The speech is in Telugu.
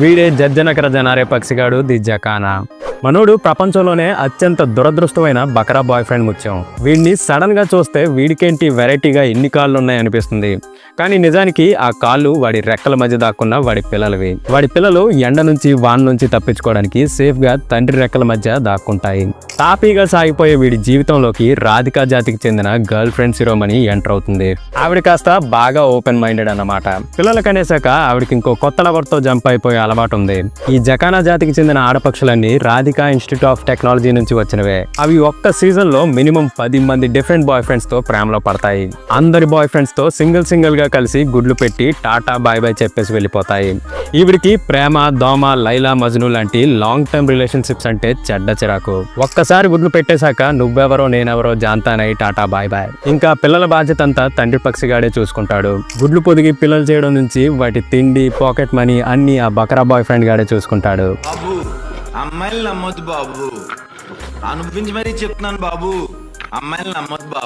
వీడే జజ్జనకర జనారే పక్షిగాడు ది జకానా మనోడు ప్రపంచంలోనే అత్యంత దురదృష్టమైన బకరా బాయ్ ఫ్రెండ్ ముత్యం. వీడిని సడన్గా చూస్తే వీడికేంటి వెరైటీగా ఎన్ని కాళ్ళు ఉన్నాయనిపిస్తుంది కానీ నిజానికి ఆ కాళ్ళు వాడి రెక్కల మధ్య దాక్కున్న వాడి పిల్లలవి. వాడి పిల్లలు ఎండ నుంచి వాన్ నుంచి తప్పించుకోవడానికి సేఫ్గా తండ్రి రెక్కల మధ్య దాక్కుంటాయి. తాపీగా సాగిపోయే వీడి జీవితంలోకి రాధికా జాతికి చెందిన గర్ల్ ఫ్రెండ్ శిరోమణి ఎంటర్ అవుతుంది. ఆవిడ కాస్త బాగా ఓపెన్ మైండెడ్ అన్నమాట. పిల్లలు కనేసాక ఆవిడకి ఇంకో కొత్త లవర్తో జంప్ అయిపోయే అలవాటు ఉంది ఈ జకానా జాతికి చెందిన ఆడపక్షులన్నీ రాధికా ఇన్స్టిట్యూట్ ఆఫ్ టెక్నాలజీ నుంచి వచ్చినవే. అవి ఒక్క సీజన్లో మినిమం పది మంది డిఫరెంట్ బాయ్ ఫ్రెండ్స్తో ప్రేమలో పడతాయి. అందరి బాయ్ ఫ్రెండ్స్తో సింగిల్ సింగిల్గా కలిసి గుడ్లు పెట్టి టాటా బాయ్ బాయ్ చెప్పేసి వెళ్ళిపోతాయి. ఈవిడికి ప్రేమ దోమ లైలా మజ్ను లాంటి లాంగ్ టర్మ్ రిలేషన్షిప్స్ అంటే చెడ్డ చిరాకు. ఒక్క ఒక్కసారి గుడ్లు పెట్టేశాక నువ్వెవరో నేనెవరో జాంతానై టాటా బాయ్ బాయ్. ఇంకా పిల్లల బాధ్యత అంతా తండ్రి పక్షిగాడే చూసుకుంటాడు. గుడ్లు పొదిగి పిల్లలు చేయడం నుంచి వాటి తిండి పాకెట్ మనీ అన్ని ఆ బకరా బాయ్ ఫ్రెండ్ గాడే చూసుకుంటాడు. అమ్మాయిలు నమ్మొద్దు బాబు. అనుభవించి మరీ చెప్తున్నాను బాబు. అమ్మాయిలు నమ్మొద్దు బాబు.